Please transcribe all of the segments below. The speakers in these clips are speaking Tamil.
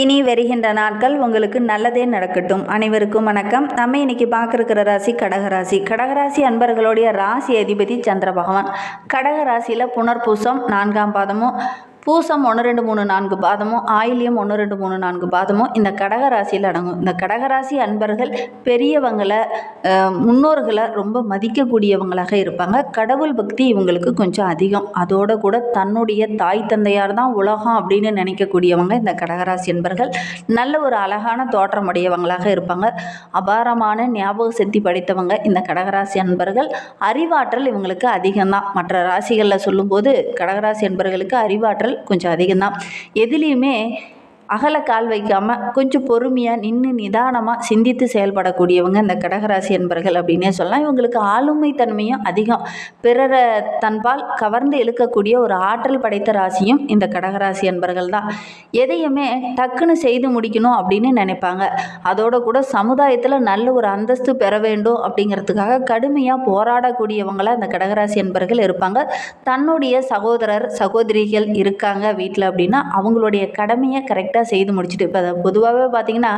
இனி வருகின்ற நாட்கள் உங்களுக்கு நல்லதே நடக்கட்டும். அனைவருக்கும் வணக்கம். நம்ம இன்னைக்கு பார்க்குற ராசி கடகராசி. கடகராசி அன்பர்களுடைய ராசி அதிபதி சந்திர பகவான். கடகராசியில் புனர்பூசம் நான்காம் பாதமும் பூசம் ஒன்று ரெண்டு மூணு நான்கு பாதமும் ஆயிலியம் ஒன்று ரெண்டு மூணு நான்கு பாதமும் இந்த கடகராசியில் அடங்கும். இந்த கடகராசி அன்பர்கள் பெரியவங்களை முன்னோர்களை ரொம்ப மதிக்கக்கூடியவங்களாக இருப்பாங்க. கடவுள் பக்தி இவங்களுக்கு கொஞ்சம் அதிகம். அதோட கூட தன்னுடைய தாய் தந்தையார் தான் உலகம் அப்படின்னு நினைக்கக்கூடியவங்க இந்த கடகராசி அன்பர்கள். நல்ல ஒரு அழகான தோற்றம் உடையவங்களாக இருப்பாங்க. அபாரமான ஞாபக சக்தி படைத்தவங்க இந்த கடகராசி அன்பர்கள். அறிவாற்றல் இவங்களுக்கு அதிகம்தான். மற்ற ராசிகளில் சொல்லும்போது கடகராசி அன்பர்களுக்கு அறிவாற்றல் கொஞ்சம் அதிகம்தான். எதுலேயுமே அகல கால் வைக்காமல் கொஞ்சம் பொறுமையாக நின்று நிதானமாக சிந்தித்து செயல்படக்கூடியவங்க இந்த கடகராசி என்பர்கள் அப்படின்னே சொல்லலாம். இவங்களுக்கு ஆளுமை தன்மையும் அதிகம். பிறரை தன்பால் கவர்ந்து இழுக்கக்கூடிய ஒரு ஆற்றல் படைத்த ராசியும் இந்த கடகராசி என்பர்கள் தான். எதையுமே டக்குன்னு செய்து முடிக்கணும் அப்படின்னு நினைப்பாங்க. அதோட கூட சமுதாயத்தில் நல்ல ஒரு அந்தஸ்து பெற வேண்டும் அப்படிங்கிறதுக்காக கடுமையாக போராடக்கூடியவங்களாக இந்த கடகராசி என்பர்கள் இருப்பாங்க. தன்னுடைய சகோதரர் சகோதரிகள் இருக்காங்க வீட்டில் அப்படின்னா அவங்களுடைய கடமையை கரெக்டாக செய்து முடிச்சுட்டு இப்போ பொதுவாகவே பார்த்தீங்கன்னா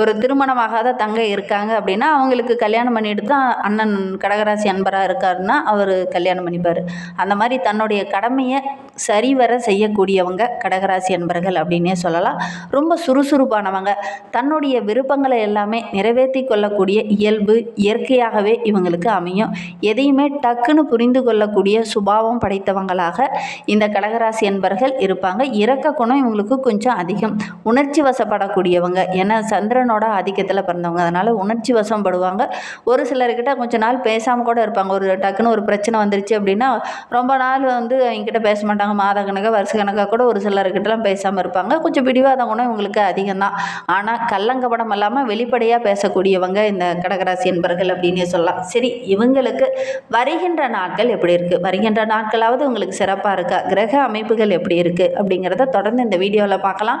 ஒரு திருமணமாகாத தங்கை இருக்காங்க அப்படின்னா அவங்களுக்கு கல்யாணம் பண்ணிட்டு தான் அண்ணன் கடகராசி அன்பராக இருக்காருன்னா அவர் கல்யாணம் பண்ணிப்பார். அந்த மாதிரி தன்னுடைய கடமையை சரிவர செய்யக்கூடியவங்க கடகராசி அன்பர்கள் அப்படின்னே சொல்லலாம். ரொம்ப சுறுசுறுப்பானவங்க. தன்னுடைய விருப்பங்களை எல்லாமே நிறைவேற்றி கொள்ளக்கூடிய இயல்பு இயற்கையாகவே இவங்களுக்கு அமையும். எதையுமே டக்குன்னு புரிந்து கொள்ளக்கூடிய சுபாவம் படைத்தவங்களாக இந்த கடகராசி என்பர்கள் இருப்பாங்க. இறக்க குணம் இவங்களுக்கு கொஞ்சம் அதிகம். உணர்ச்சி வசப்படக்கூடியவங்க ஏன்னா சந்திரனோட ஆதிக்கத்தில் பிறந்தவங்க. அதனால் உணர்ச்சி வசம் படுவாங்க ஒரு சிலர்கிட்ட கொஞ்ச நாள் பேசாமல் கூட இருப்பாங்க. ஒரு டக்குன்னு ஒரு பிரச்சனை வந்துருச்சு அப்படின்னா ரொம்ப நாள் வந்து அவங்ககிட்ட பேச மாட்டாங்க. மாத கணக்காக வருஷ கணக்காக கூட ஒரு சிலர்கிட்டலாம் பேசாமல் இருப்பாங்க. கொஞ்சம் பிடிவாத குணம் இவங்களுக்கு அதிகம்தான். ஆனால் கள்ளங்கபடம் இல்லாமல் வெளிப்படையாக பேசக்கூடியவங்க இந்த கடகராசி என்பர்கள் அப்படின்னே சொல்லலாம். சரி இவங்களுக்கு வருகின்ற நாட்கள் எப்படி இருக்குது வருகின்ற நாட்களாவது உங்களுக்கு சிறப்பாக இருக்கா? கிரக அமைப்புகள் எப்படி இருக்குது அப்படிங்கிறத தொடர்ந்து இந்த வீடியோவில் பார்க்கலாம்.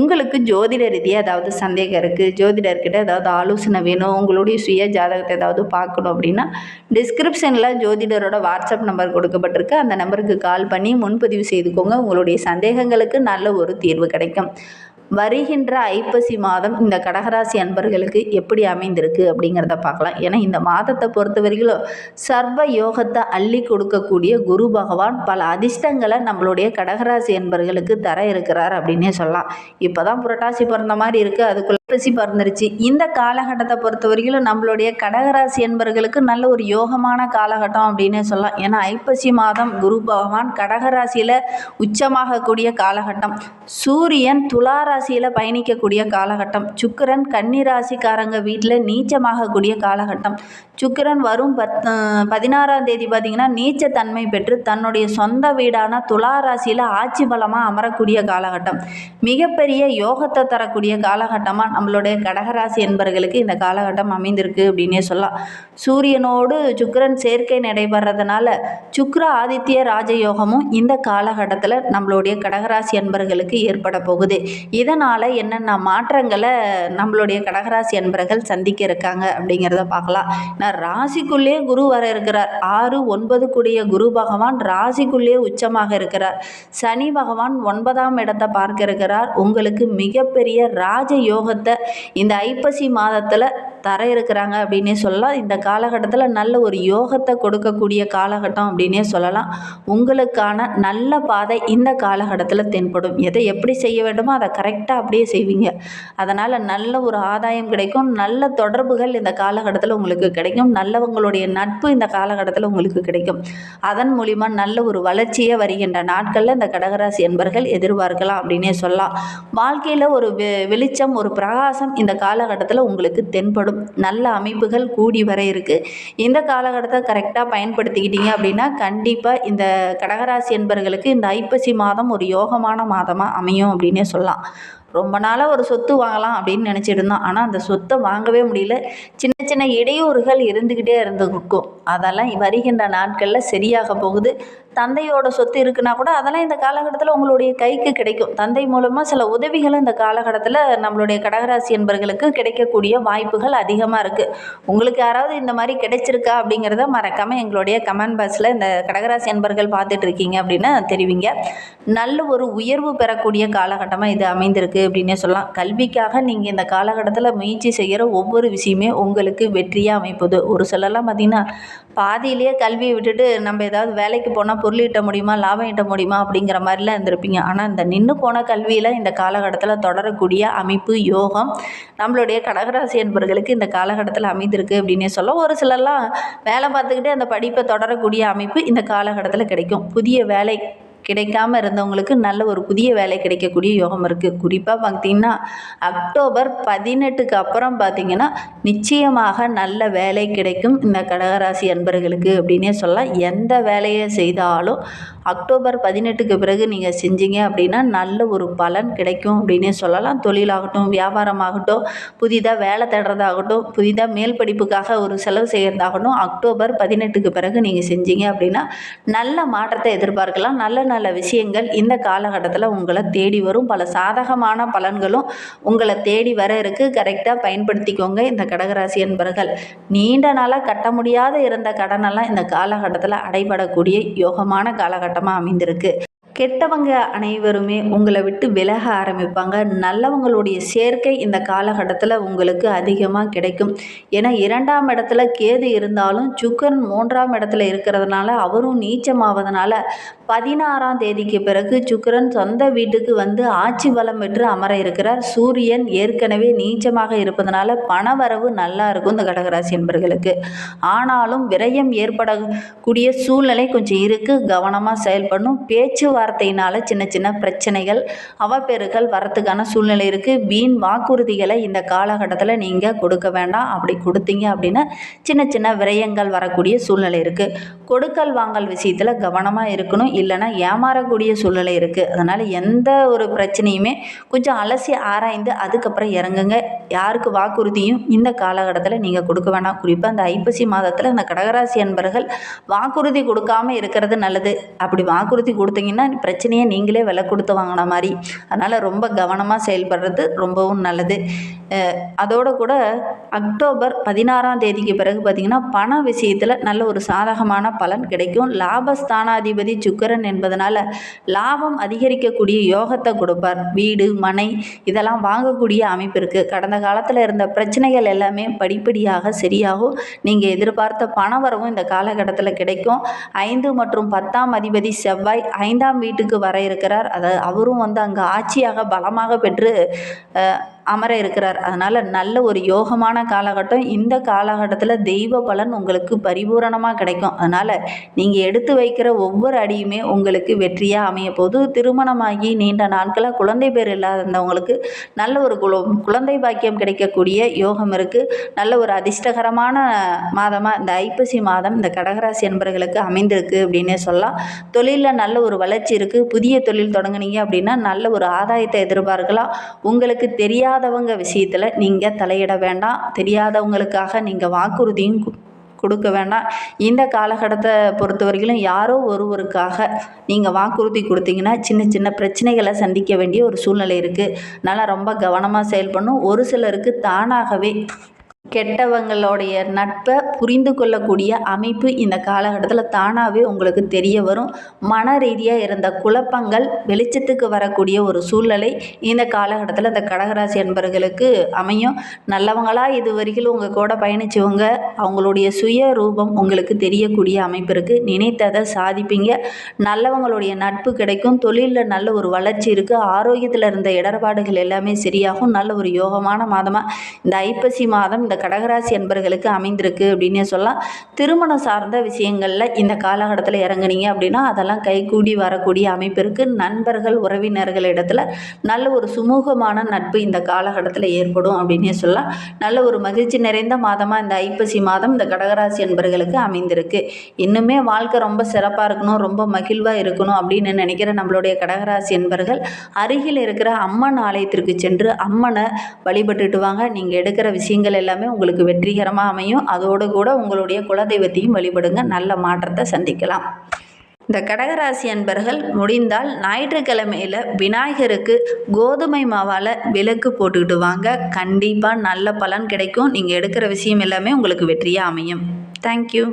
உங்களுக்கு ஜோதிட ரீதியாக ஏதாவது சந்தேகம் இருக்குது ஜோதிடர்கிட்ட ஏதாவது ஆலோசனை வேணும்? உங்களுடைய சுய ஜாதகத்தை ஏதாவது பார்க்கணும் அப்படின்னா டிஸ்கிரிப்ஷனில் ஜோதிடரோட வாட்ஸ்அப் நம்பர் கொடுக்கப்பட்டிருக்கு. அந்த நம்பருக்கு கால் பண்ணி முன்பதிவு செய்துக்கோங்க. உங்களுடைய சந்தேகங்களுக்கு நல்ல ஒரு தீர்வு கிடைக்கும். வருகின்ற ஐப்பசி மாதம் இந்த கடகராசி அன்பர்களுக்கு எப்படி அமைந்திருக்கு அப்படிங்கிறத பார்க்கலாம். ஏன்னா இந்த மாதத்தை பொறுத்த வரைக்கும் சர்வ யோகத்தை அள்ளி கொடுக்கக்கூடிய குரு பகவான் பல அதிர்ஷ்டங்களை நம்மளுடைய கடகராசி அன்பர்களுக்கு தர இருக்கிறார் அப்படின்னே சொல்லலாம். இப்போ தான் புரட்டாசி பிறந்த மாதிரி இருக்குது அதுக்குள்ள ஐப்பசி பிறந்துருச்சு. இந்த காலகட்டத்தை பொறுத்த வரைக்கும் நம்மளுடைய கடகராசி என்பர்களுக்கு நல்ல ஒரு யோகமான காலகட்டம் அப்படின்னே சொல்லலாம். ஏன்னா ஐப்பசி மாதம் குரு பகவான் கடகராசியில் உச்சமாகக்கூடிய காலகட்டம். சூரியன் துலா ராசியில் பயணிக்கக்கூடிய காலகட்டம். சுக்கிரன் கன்னிராசிக்காரங்க வீட்டில் நீச்சமாகக்கூடிய காலகட்டம். சுக்கிரன் வரும் பத் பதினாறாம் தேதி பார்த்திங்கன்னா நீச்சத்தன்மை பெற்று தன்னுடைய சொந்த வீடான துலா ராசியில் ஆட்சி பலமாக அமரக்கூடிய காலகட்டம். மிகப்பெரிய யோகத்தை தரக்கூடிய காலகட்டமாக நம்மளுடைய கடகராசி என்பர்களுக்கு இந்த காலகட்டம் அமைந்திருக்கு அப்படின்னே சொல்லலாம். சூரியனோடு சுக்கரன் சேர்க்கை நடைபெறதுனால சுக்கர ஆதித்ய ராஜயோகமும் இந்த காலகட்டத்தில் நம்மளுடைய கடகராசி அன்பர்களுக்கு ஏற்பட போகுது. இதனால் என்னென்ன மாற்றங்களை நம்மளுடைய கடகராசி என்பர்கள் சந்திக்க இருக்காங்க அப்படிங்கிறத பார்க்கலாம். நான் ராசிக்குள்ளேயே குரு வர இருக்கிறார். ஆறு ஒன்பது கூடிய குரு பகவான் ராசிக்குள்ளேயே உச்சமாக இருக்கிறார். சனி பகவான் ஒன்பதாம் இடத்தை பார்க்க இருக்கிறார். உங்களுக்கு மிகப்பெரிய ராஜ யோகத்தை இந்த ஐப்பசி மாதத்தில் தர இருக்கிறாங்க அப்படின்னே சொல்லலாம். இந்த காலகட்டத்தில் நல்ல ஒரு யோகத்தை கொடுக்கக்கூடிய காலகட்டம் அப்படின்னே சொல்லலாம். உங்களுக்கான நல்ல பாதை இந்த காலகட்டத்தில் தென்படும். எதை எப்படி செய்ய வேண்டுமோ அதை கரெக்டாக அப்படியே செய்வீங்க. அதனால் நல்ல ஒரு ஆதாயம் கிடைக்கும். நல்ல தொடர்புகள் இந்த காலகட்டத்தில் உங்களுக்கு கிடைக்கும். நல்லவங்களுடைய நட்பு இந்த காலகட்டத்தில் உங்களுக்கு கிடைக்கும். அதன் மூலிமா நல்ல ஒரு வளர்ச்சியே வருகின்ற நாட்களில் இந்த கடகராசி என்பர்கள் எதிர்பார்க்கலாம் அப்படின்னே சொல்லலாம். வாழ்க்கையில் ஒரு வெ வெளிச்சம் ஒரு பிரகாசம் இந்த காலகட்டத்தில் உங்களுக்கு தென்படும். நல்ல அமைப்புகள் கூடி வர இருக்குது இந்த காலகட்டத்தை கரெக்டாக பயன்படுத்திக்கிட்டீங்க அப்படின்னா கண்டிப்பாக இந்த கடகராசி என்பர்களுக்கு இந்த ஐப்பசி மாதம் ஒரு யோகமான மாதமாக அமையும் அப்படின்னே சொல்லலாம். ரொம்ப நாளாக ஒரு சொத்து வாங்கலாம் அப்படின்னு நினச்சிட்டு இருந்தோம். ஆனால் அந்த சொத்தை வாங்கவே முடியல. சின்ன சின்ன இடையூறுகள் இருந்துக்கிட்டே இருந்துருக்கும். அதெல்லாம் வருகின்ற நாட்களில் சரியாக போகுது. தந்தையோட சொத்து இருக்குன்னா கூட அதெல்லாம் இந்த காலகட்டத்தில் உங்களுடைய கைக்கு கிடைக்கும். தந்தை மூலமாக சில உதவிகளும் இந்த காலகட்டத்தில் நம்மளுடைய கடகராசி என்பர்களுக்கு கிடைக்கக்கூடிய வாய்ப்புகள் அதிகமாக இருக்குது உங்களுக்கு யாராவது இந்த மாதிரி கிடைச்சிருக்கா அப்படிங்கிறத மறக்காமல் எங்களுடைய கமெண்ட் பாக்ஸில் இந்த கடகராசி என்பர்கள் பார்த்துட்டு இருக்கீங்க அப்படின்னா தெரிவிங்க. நல்ல ஒரு உயர்வு பெறக்கூடிய காலகட்டமாக இது அமைந்திருக்கு. அப்படின்னே சொல்லலாம். கல்விக்காக நீங்கள் இந்த காலகட்டத்தில் முயற்சி செய்கிற ஒவ்வொரு விஷயமே உங்களுக்கு வெற்றியாக அமைப்புது. ஒரு சிலர்லாம் பார்த்திங்கன்னா பாதியிலேயே கல்வியை விட்டுட்டு நம்ம ஏதாவது வேலைக்கு போனால் பொருள் ஈட்ட முடியுமா லாபம் ஈட்ட முடியுமா அப்படிங்கிற மாதிரிலாம் இருந்திருப்பீங்க. ஆனால் இந்த நின்று போன கல்வியில் இந்த காலகட்டத்தில் தொடரக்கூடிய அமைப்பு யோகம் நம்மளுடைய கடகராசி என்பவர்களுக்கு இந்த காலகட்டத்தில் அமைந்திருக்கு அப்படின்னே சொல்ல ஒரு சிலர்லாம் வேலை பார்த்துக்கிட்டே அந்த படிப்பை தொடரக்கூடிய அமைப்பு இந்த காலகட்டத்தில் கிடைக்கும். புதிய வேலை கிடைக்காம இருந்தவங்களுக்கு நல்ல ஒரு புதிய வேலை கிடைக்கக்கூடிய யோகம் இருக்குது குறிப்பாக பார்த்தீங்கன்னா அக்டோபர் பதினெட்டுக்கு அப்புறம் பார்த்தீங்கன்னா நிச்சயமாக நல்ல வேலை கிடைக்கும் இந்த கடகராசி அன்பர்களுக்கு அப்படின்னே சொல்லலாம். எந்த வேலையை செய்தாலும் அக்டோபர் பதினெட்டுக்கு பிறகு நீங்கள் செஞ்சீங்க அப்படின்னா நல்ல ஒரு பலன் கிடைக்கும் அப்படின்னே சொல்லலாம். தொழிலாகட்டும் வியாபாரமாகட்டும் புதிதாக வேலை தேடுறதாகட்டும் புதிதாக மேல் படிப்புக்காக ஒரு செலவு செய்கிறதாகட்டும் அக்டோபர் பதினெட்டுக்கு பிறகு நீங்கள் செஞ்சீங்க அப்படின்னா நல்ல மாற்றத்தை எதிர்பார்க்கலாம். நல்ல நல்ல விஷயங்கள் இந்த காலகட்டத்தில் உங்களை தேடி வரும். பல சாதகமான பலன்களும் உங்களை தேடி வர இருக்கு. கரெக்டாக பயன்படுத்திக்கோங்க இந்த கடகராசி என்பர்கள். நீண்ட நாளாக கட்ட முடியாத இருந்த கடனெல்லாம் இந்த காலகட்டத்தில் அடைபடக்கூடிய யோகமான காலகட்டமாக அமைந்திருக்கு. கெட்டவங்க அனைவருமே உங்களை விட்டு விலக ஆரம்பிப்பாங்க. நல்லவங்களுடைய சேர்க்கை இந்த காலகட்டத்தில் உங்களுக்கு அதிகமாக கிடைக்கும். ஏன்னா இரண்டாம் இடத்துல கேது இருந்தாலும் சுக்கரன் மூன்றாம் இடத்துல இருக்கிறதுனால அவரும் நீச்சமாவதனால பதினாறாம் தேதிக்கு பிறகு சுக்கரன் சொந்த வீட்டுக்கு வந்து ஆட்சி பலம் பெற்று அமர இருக்கிறார். சூரியன் ஏற்கனவே நீச்சமாக இருப்பதனால பணவரவு நல்லா இருக்கும் இந்த கடகராசி என்பர்களுக்கு. ஆனாலும் விரயம் ஏற்படக்கூடிய சூழ்நிலை கொஞ்சம் இருக்குது கவனமாக செயல்படணும். பேச்சுவார்த்தையினால் சின்ன சின்ன பிரச்சனைகள் அவப்பேறுகள் வரத்துக்கான சூழ்நிலை இருக்குது வீண் வாக்குறுதிகளை இந்த காலகட்டத்தில் நீங்கள் கொடுக்க வேண்டாம். அப்படி கொடுத்தீங்க அப்படின்னா சின்ன சின்ன விரயங்கள் வரக்கூடிய சூழ்நிலை இருக்குது கொடுக்கல் வாங்கல் விஷயத்தில் கவனமாக இருக்கணும். இல்லைன்னா ஏமாறக்கூடிய சூழ்நிலை இருக்குது அதனால் எந்த ஒரு பிரச்சனையுமே கொஞ்சம் அலசி ஆராய்ந்து அதுக்கப்புறம் இறங்குங்க. யாருக்கு வாக்குறுதியும் இந்த காலகட்டத்தில் நீங்கள் கொடுக்க வேண்டாம். குறிப்பாக அந்த ஐப்பசி மாதத்தில் இந்த கடகராசி அன்பர்கள் வாக்குறுதி கொடுக்காம இருக்கிறது நல்லது. அப்படி வாக்குறுதி கொடுத்தீங்கன்னா பிரச்சனையை நீங்களே விலை கொடுத்து வாங்கின மாதிரி. அதனால் ரொம்ப கவனமாக செயல்படுறது ரொம்பவும் நல்லது. அதோடு கூட அக்டோபர் பதினாறாம் தேதிக்கு பிறகு பார்த்திங்கன்னா பண விஷயத்தில் நல்ல ஒரு சாதகமான பலன் கிடைக்கும். லாபஸ்தானாதிபதி சுக்கரன் என்பதனால் லாபம் அதிகரிக்கக்கூடிய யோகத்தை கொடுப்பார். வீடு மனை இதெல்லாம் வாங்கக்கூடிய அமைப்பு இருக்குது கடந்த காலத்தில் இருந்த பிரச்சனைகள் எல்லாமே படிப்படியாக சரியாகும். நீங்கள் எதிர்பார்த்த பண வரவும் இந்த காலகட்டத்தில் கிடைக்கும். ஐந்து மற்றும் பத்தாம் அதிபதி செவ்வாய் ஐந்தாம் வீட்டுக்கு வர இருக்கிறார். அதை அவரும் வந்து அங்கே ஆட்சியாக பலமாக பெற்று அமர இருக்கிறார். அதனால் நல்ல ஒரு யோகமான காலகட்டம். இந்த காலகட்டத்தில் தெய்வ பலன் உங்களுக்கு பரிபூரணமாக கிடைக்கும். அதனால் நீங்கள் எடுத்து வைக்கிற ஒவ்வொரு அடியுமே உங்களுக்கு வெற்றியாக அமைய போது திருமணமாகி நீண்ட நாட்களாக குழந்தை பேர் இல்லாதவங்களுக்கு நல்ல ஒரு குல குழந்தை பாக்கியம் கிடைக்கக்கூடிய யோகம் இருக்குது நல்ல ஒரு அதிர்ஷ்டகரமான மாதமாக இந்த ஐப்பசி மாதம் இந்த கடகராசி என்பர்களுக்கு அமைந்திருக்கு அப்படின்னே சொல்லலாம். தொழிலில் நல்ல ஒரு வளர்ச்சி இருக்குது புதிய தொழில் தொடங்குனீங்க அப்படின்னா நல்ல ஒரு ஆதாயத்தை எதிர்பார்க்கலாம். உங்களுக்கு தெரியாத தெரியாதவங்க விஷயத்தில் நீங்கள் தலையிட வேண்டாம். தெரியாதவங்களுக்காக நீங்கள் வாக்குறுதியும் கொடுக்க வேண்டாம். இந்த காலகட்டத்தை பொறுத்த வரைக்கும் யாரோ ஒருவருக்காக நீங்கள் வாக்குறுதி கொடுத்தீங்கன்னா சின்ன சின்ன பிரச்சனைகளை சந்திக்க வேண்டிய ஒரு சூழ்நிலை இருக்குது அதனால் ரொம்ப கவனமாக செயல்படணும். ஒரு சிலருக்கு தானாகவே கெட்டவங்களுடைய நட்பை புரிந்து கொள்ளக்கூடிய அமைப்பு இந்த காலகட்டத்தில் தானாகவே உங்களுக்கு தெரிய வரும். மன ரீதியாக இருந்த குழப்பங்கள் வெளிச்சத்துக்கு வரக்கூடிய ஒரு சூழ்நிலை இந்த காலகட்டத்தில் இந்த கடகராசி என்பர்களுக்கு அமையும். நல்லவங்களாக இது வரைக்கும் உங்கள் கூட பயணிச்சவங்க அவங்களுடைய சுய ரூபம் உங்களுக்கு தெரியக்கூடிய அமைப்பு இருக்குது நினைத்ததை சாதிப்பீங்க. நல்லவங்களுடைய நட்பு கிடைக்கும். தொழிலில் நல்ல ஒரு வளர்ச்சி இருக்குது ஆரோக்கியத்தில் இருந்த இடர்பாடுகள் எல்லாமே சரியாகும். நல்ல ஒரு யோகமான மாதமாக இந்த ஐப்பசி மாதம் இந்த கடகராசி அன்பர்களுக்கு அமைந்திருக்கு அப்படின்னே சொல்லலாம். திருமணம் சார்ந்த விஷயங்களில் இந்த காலகட்டத்தில் இறங்குனீங்க அப்படின்னா அதெல்லாம் கைகூடி வரக்கூடிய அமைப்பு இருக்குது நண்பர்கள் உறவினர்கள் இடத்துல நல்ல ஒரு சுமூகமான நட்பு இந்த காலகட்டத்தில் ஏற்படும் அப்படின்னே சொல்லலாம். நல்ல ஒரு மகிழ்ச்சி நிறைந்த மாதமாக இந்த ஐப்பசி மாதம் இந்த கடகராசி அன்பர்களுக்கு அமைந்திருக்கு. இன்னுமே வாழ்க்கை ரொம்ப சிறப்பாக இருக்கணும் ரொம்ப மகிழ்வாக இருக்கணும் அப்படின்னு நினைக்கிற நம்மளுடைய கடகராசி என்பர்கள் அருகில் இருக்கிற அம்மன் ஆலயத்திற்கு சென்று அம்மனை வழிபட்டுட்டு வாங்க. நீங்கள் எடுக்கிற விஷயங்கள் எல்லாமே உங்களுக்கு வெற்றிகரமாக அமையும். அதோடு கூட உங்களுடைய குலதெய்வத்தையும் வழிபடுங்க. நல்ல மாற்றத்தை சந்திக்கலாம். இந்த கடகராசி அன்பர்கள் முடிந்தால் ஞாயிற்றுக்கிழமையில் விநாயகருக்கு கோதுமை மாவால் விளக்கு போட்டுக்கிட்டு வாங்க. கண்டிப்பாக நல்ல பலன் கிடைக்கும். நீங்கள் எடுக்கிற விஷயம் எல்லாமே உங்களுக்கு வெற்றியாக அமையும். தேங்க்யூ